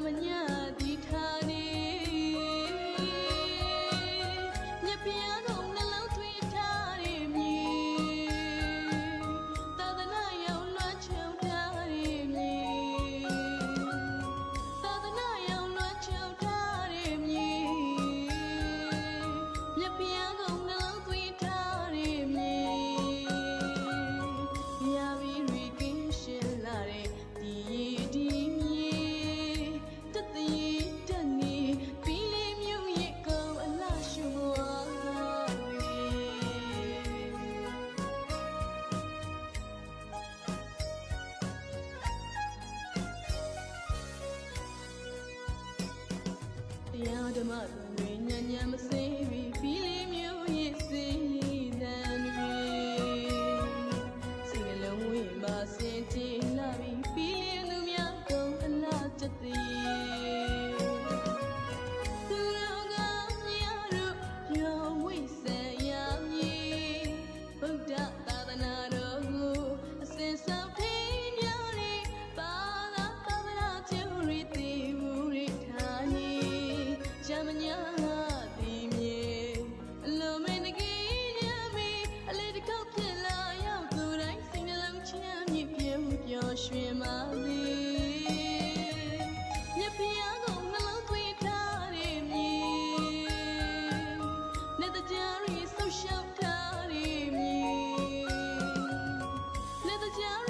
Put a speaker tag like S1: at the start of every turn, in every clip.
S1: 他们念。The.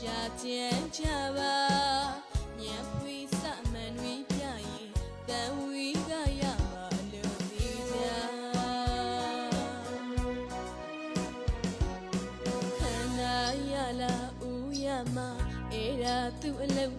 S1: ရှာပြန်ကြပါညံဖွေးစမန်ဝီပြရင်တန်ဝီကရမှာလို့ဒီကြခန္ဓာရလာဦးရမှာအဲ့ဒါသူ့အလုံး